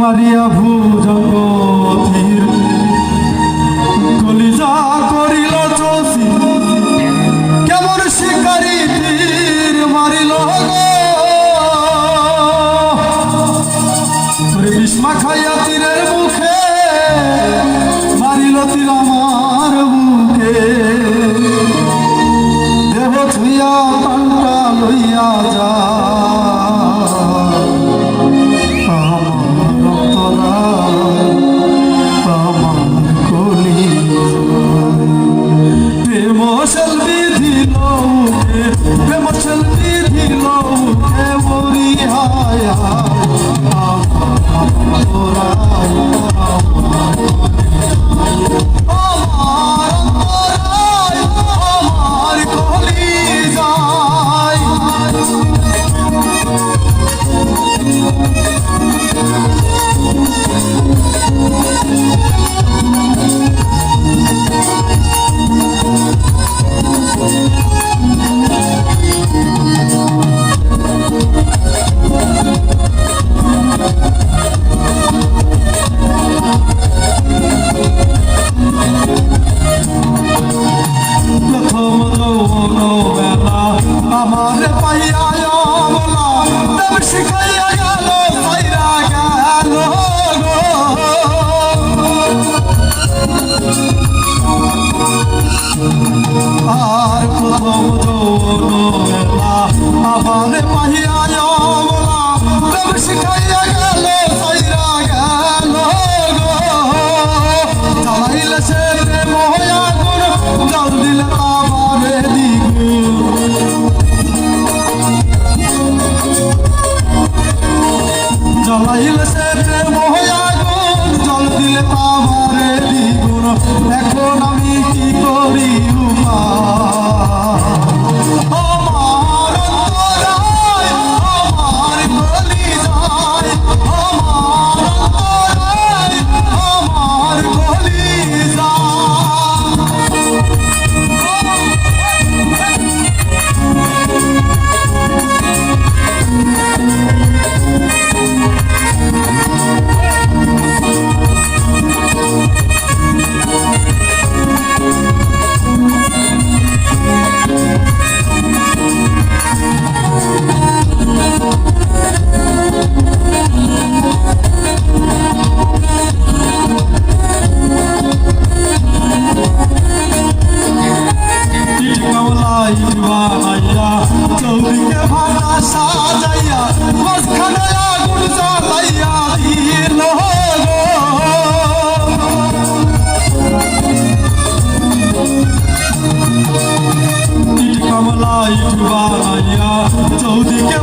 মারিয়া ভুজগতির কলিজা করিল চৌসি কেমন শিকারি তীর মারিল বিষ্মা খাইয়া তীরের মুখে মারিল তীর আমার বুকে দেহ ছুইয়া পাল্টা লইয়া যা উঠে প্রেম পাইয়া অমলা তব শিখাইয়া গেল সাইরা গেল। আর বেলা আমার পাইয়া অমলা তব শিখাইয়া। সে জ্বালাইলে সে প্রেম হইয়া গুণ, জল দিলে আমারে দ্বিগুণ।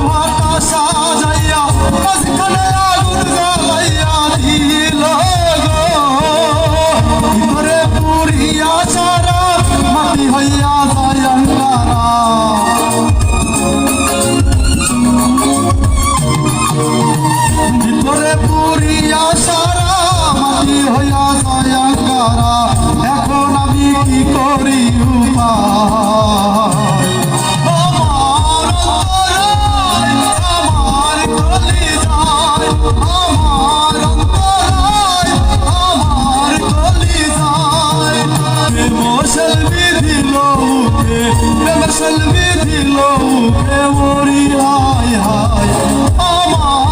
ভাটা সাজাইয়া, মাঝখানে পুরিয়া সারা, মাটি হইয়া যায় অঙ্গারা পুরিয়া সারা, মাটি হইয়া যায় এখন আমি করি ফসল বিধিল মুখে মরি হায় হায় আমার